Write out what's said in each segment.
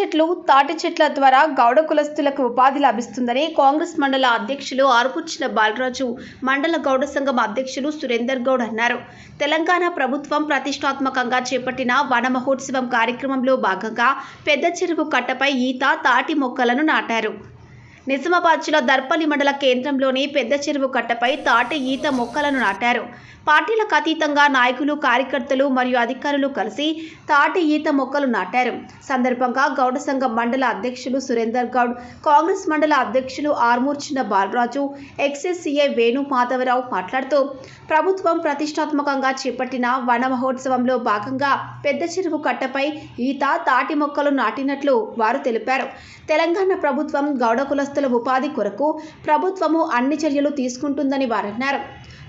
చెట్లు తాటి చెట్ల ద్వారా గౌడ కులస్తులకు ఉపాధి లభిస్తుందని కాంగ్రెస్ మండల అధ్యక్షులు ఆరుపుచ్చిన బాలరాజు మండల గౌడ సంఘం అధ్యక్షులు సురేందర్ గౌడ్ అన్నారు. తెలంగాణ ప్రభుత్వం ప్రతిష్టాత్మకంగా చేపట్టిన వన మహోత్సవం కార్యక్రమంలో భాగంగా పెద్ద చెరువు కట్టపై ఈత తాటి మొక్కలను నాటారు. నిజామాబాద్ జిల్లా దర్పల్లి మండల కేంద్రంలోని పెద్ద చెరువు కట్టపై తాటి ఈత మొక్కలను నాటారు. పార్టీలకు అతీతంగా నాయకులు కార్యకర్తలు మరియు అధికారులు కలిసి తాటి ఈత మొక్కలు నాటారు. సందర్భంగా గౌడ సంఘం మండల అధ్యక్షులు సురేందర్ గౌడ్ కాంగ్రెస్ మండల అధ్యక్షులు ఆర్మూర్చిన బాలరాజు ఎక్స్ఎస్సీఏ వేణు మాధవరావు మాట్లాడుతూ ప్రభుత్వం ప్రతిష్టాత్మకంగా చేపట్టిన వన మహోత్సవంలో భాగంగా పెద్ద చెరువు కట్టపై ఈత తాటి మొక్కలు నాటినట్లు వారు తెలిపారు. తెలంగాణ ప్రభుత్వం గౌడ కులస్తుల ఉపాధి కొరకు ప్రభుత్వము అన్ని చర్యలు తీసుకుంటుందని వారన్నారు.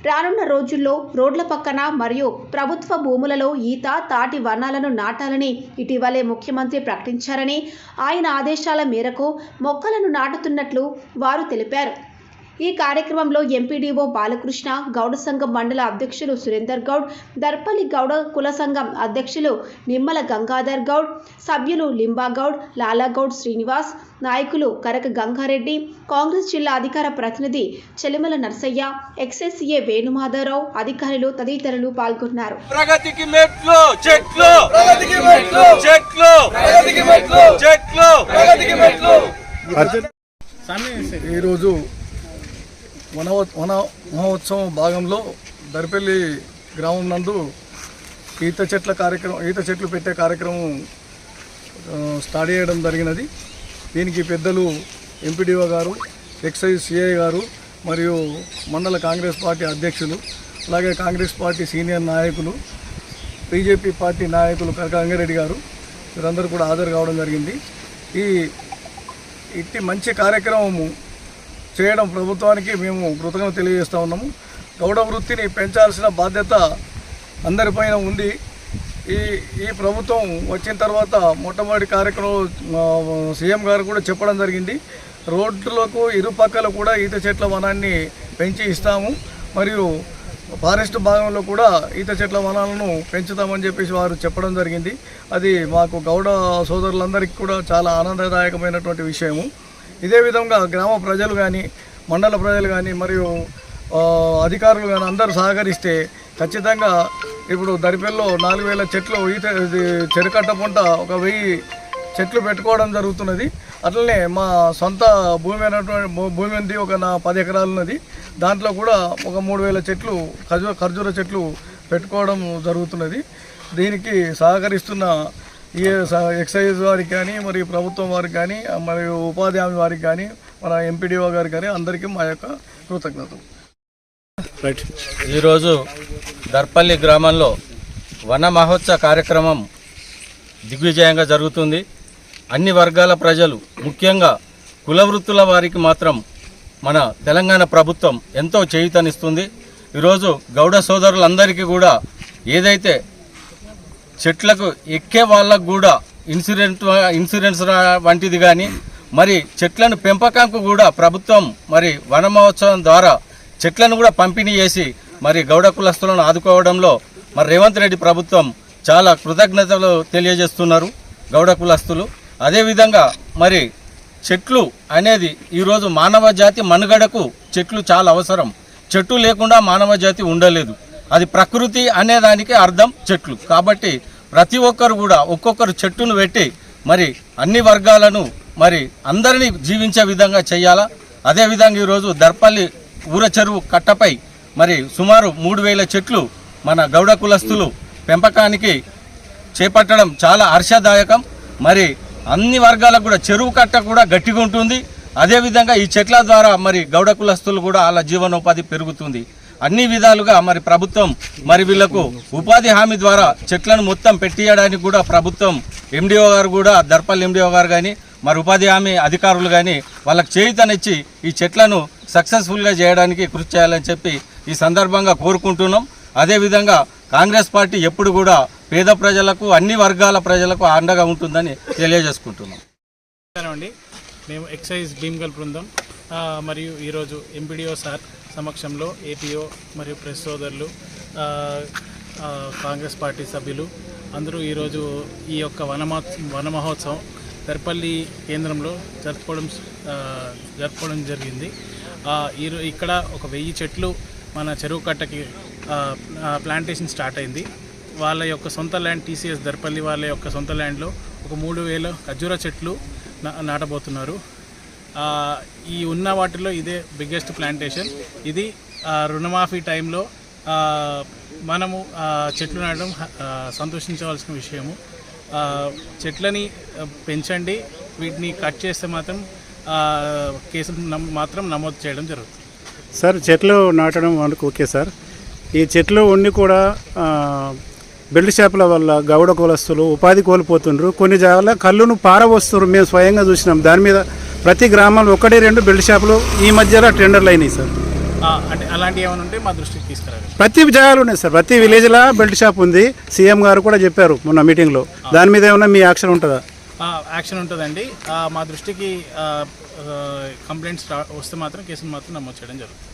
రానున్న రోజుల్లో రోడ్ల పక్కన మరియు ప్రభుత్వ భూములలో ఈత తాటి వనాలను నాటాలని ఇటీవలే ముఖ్యమంత్రి ప్రకటించారని ఆయన ఆదేశాల మేరకు మొక్కలను నాటుతున్నట్లు వారు తెలిపారు. ఈ కార్యక్రమంలో ఎంపీడీఓ బాలకృష్ణ గౌడ సంఘం మండల అధ్యక్షులు సురేందర్ గౌడ్ దర్పల్లి గౌడ కుల సంఘం అధ్యక్షులు నిమ్మల గంగాధర్ గౌడ్ సభ్యులు లింబాగౌడ్ లాలాగౌడ్ శ్రీనివాస్ నాయకులు కరక గంగారెడ్డి కాంగ్రెస్ జిల్లా అధికార ప్రతినిధి చెలిమల నర్సయ్య ఎక్స్ఎస్సీఏ వేణుమాధవరావు అధికారులు తదితరులు పాల్గొన్నారు. ప్రగతికి మెట్లు చెట్లు. ప్రగతికి మెట్లు. చెట్లు. ప్రగతికి మెట్లు. చెట్లు. ప్రగతికి మెట్లు. ఈరోజు వన వన మహోత్సవం భాగంలో దరిపల్లి గ్రామం నందు ఈత చెట్ల కార్యక్రమం ఈత చెట్లు పెట్టే కార్యక్రమం స్టార్ట్ చేయడం జరిగినది. దీనికి పెద్దలు ఎంపీడీఓ గారు ఎక్సైజ్ సిఐ గారు మరియు మండల కాంగ్రెస్ పార్టీ అధ్యక్షులు అలాగే కాంగ్రెస్ పార్టీ సీనియర్ నాయకులు బీజేపీ పార్టీ నాయకులు కనకరంగారెడ్డి గారు వీరందరూ కూడా హాజరు కావడం జరిగింది. ఈ ఇట్టి మంచి కార్యక్రమము చేయడం ప్రభుత్వానికి మేము కృతజ్ఞత తెలియజేస్తూ ఉన్నాము. గౌడ వృత్తిని పెంచాల్సిన బాధ్యత అందరిపైన ఉంది. ఈ ఈ ప్రభుత్వం వచ్చిన తర్వాత మొట్టమొదటి కార్యక్రమం సీఎం గారు కూడా చెప్పడం జరిగింది. రోడ్లకు ఇరుపక్కల కూడా ఈత చెట్ల వనాన్ని పెంచి ఇస్తాము. మరియు ఫారెస్ట్ భాగంలో కూడా ఈత చెట్ల వనాలను పెంచుతామని చెప్పేసి వారు చెప్పడం జరిగింది. అది మాకు గౌడ సోదరులందరికీ కూడా చాలా ఆనందదాయకమైనటువంటి విషయము. ఇదే విధంగా గ్రామ ప్రజలు కానీ మండల ప్రజలు కానీ మరియు అధికారులు కానీ అందరూ సహకరిస్తే ఖచ్చితంగా ఇప్పుడు దరిపెల్లో నాలుగు వేల చెట్లు ఈత చెరుకట్ట పంట ఒక వెయ్యి చెట్లు పెట్టుకోవడం జరుగుతున్నది. అట్లనే మా సొంత భూమి అయినటువంటి భూమి ఉంది ఒక నా పది ఎకరాలు ఉన్నది దాంట్లో కూడా ఒక మూడు వేల చెట్లు ఖర్జూర చెట్లు పెట్టుకోవడం జరుగుతున్నది. దీనికి సహకరిస్తున్న ఈ స- ఎక్సైజ్ వారికి కానీ మరియు ప్రభుత్వం వారికి కానీ మరియు ఉపాధి హామీ వారికి కానీ మన ఎంపీడీఓ గారికి కానీ అందరికీ మా యొక్క కృతజ్ఞతలు. రైట్. ఈరోజు దర్పల్లి గ్రామంలో వన మహోత్సవ కార్యక్రమం దిగ్విజయంగా జరుగుతుంది. అన్ని వర్గాల ప్రజలు ముఖ్యంగా కుల వృత్తుల వారికి మాత్రం మన తెలంగాణ ప్రభుత్వం ఎంతో చేయుతనిస్తుంది. ఈరోజు గౌడ సోదరులందరికీ కూడా ఏదైతే చెట్లకు ఎక్కే వాళ్ళకు కూడా ఇన్సూరెన్స్ ఇన్సూరెన్స్ వంటిది కానీ మరి చెట్లను పెంపకంకు కూడా ప్రభుత్వం మరి వన మహోత్సవం ద్వారా చెట్లను కూడా పంపిణీ చేసి మరి గౌడ కులస్తులను ఆదుకోవడంలో మరి రేవంత్ రెడ్డి ప్రభుత్వం చాలా కృతజ్ఞతలు తెలియజేస్తున్నారు గౌడ కులస్తులు. అదేవిధంగా మరి చెట్లు అనేది ఈరోజు మానవ జాతి మనుగడకు చెట్లు చాలా అవసరం. చెట్టు లేకుండా మానవ జాతి ఉండలేదు. అది ప్రకృతి అనేదానికి అర్థం చెట్లు. కాబట్టి ప్రతి ఒక్కరు కూడా ఒక్కొక్కరు చెట్టును పెట్టి మరి అన్ని వర్గాలను మరి అందరినీ జీవించే విధంగా చేయాలా? అదేవిధంగా ఈరోజు దర్పల్లి ఊర చెరువు కట్టపై మరి సుమారు మూడు వేల చెట్లు మన గౌడ కులస్తులు పెంపకానికి చేపట్టడం చాలా హర్షదాయకం. మరి అన్ని వర్గాలకు కూడా చెరువు కట్ట కూడా గట్టిగా ఉంటుంది. అదేవిధంగా ఈ చెట్ల ద్వారా మరి గౌడ కులస్తులు కూడా వాళ్ళ జీవనోపాధి పెరుగుతుంది. అన్ని విధాలుగా మరి ప్రభుత్వం మరి వీళ్ళకు ఉపాధి హామీ ద్వారా చెట్లను మొత్తం పెట్టియడానికి కూడా ప్రభుత్వం ఎండిఓ గారు కూడా దర్పల్ ఎండిఓ గారు కానీ మరి ఉపాధి హామీ అధికారులు కానీ వాళ్ళకి చేయుతనిచ్చి ఈ చెట్లను సక్సెస్ఫుల్గా చేయడానికి కృషి చేయాలని చెప్పి ఈ సందర్భంగా కోరుకుంటున్నాం. అదేవిధంగా కాంగ్రెస్ పార్టీ ఎప్పుడు కూడా పేద ప్రజలకు అన్ని వర్గాల ప్రజలకు అండగా ఉంటుందని తెలియజేసుకుంటున్నాం. అండి. మేము ఎక్సైజ్ భీమ్గల్ బృందం. మరియు ఈరోజు ఎంపీడీఓ సార్ సమక్షంలో ఏపీఓ మరియు ప్రెస్ సోదరులు కాంగ్రెస్ పార్టీ సభ్యులు అందరూ ఈరోజు ఈ యొక్క వనమా వన మహోత్సవం దర్పల్లి కేంద్రంలో జరుపుకోవడం జరుపుకోవడం జరిగింది. ఈరో ఇక్కడ ఒక వెయ్యి చెట్లు మన చెరువు కట్టకి ప్లాంటేషన్ స్టార్ట్ అయింది. వాళ్ళ యొక్క సొంత ల్యాండ్ టీసీఎస్ దర్పల్లి వాళ్ళ యొక్క సొంత ల్యాండ్లో ఒక మూడు వేల ఖర్జూర చెట్లు నా- నాటబోతున్నారు. ఈ ఉన్న వాటిలో ఇదే బిగ్గెస్ట్ ప్లాంటేషన్ ఇది రుణమాఫీ టైంలో మనము చెట్లు నాటడం సంతోషించవలసిన విషయము. చెట్లని పెంచండి. వీటిని కట్ చేస్తే మాత్రం కేసు కేసులు మాత్రం నమోదు చేయడం జరుగుతుంది. సార్ చెట్లు నాటడం మనకు ఓకే సార్. ఈ చెట్లు ఉండి కూడా బెల్ట్ షాపుల వల్ల గౌడ కులస్తులు ఉపాధి కోల్పోతుండ్రు. కొన్ని జాగాల కళ్ళును పారవస్తున్నారు మేము స్వయంగా చూసినాం. దాని మీద ప్రతి గ్రామంలో ఒకటి రెండు బెల్ట్ షాపులు ఈ మధ్యలో టెండర్లు అయినాయి సార్. అంటే అలాంటివి ఏమైనా ఉంటే మా దృష్టికి తీసుకురాగలరు. ప్రతి జాగాలు ఉన్నాయి సార్. ప్రతి విలేజ్లో బెల్ట్ షాప్ ఉంది. సీఎం గారు కూడా చెప్పారు మొన్న మీటింగ్లో దాని మీద ఏమైనా మీ యాక్షన్ ఉంటుందా? యాక్షన్ ఉంటుందండి. మా దృష్టికి కంప్లైంట్స్ వస్తే మాత్రం కేసులు మాత్రం నమోదు చేయడం జరుగుతుంది.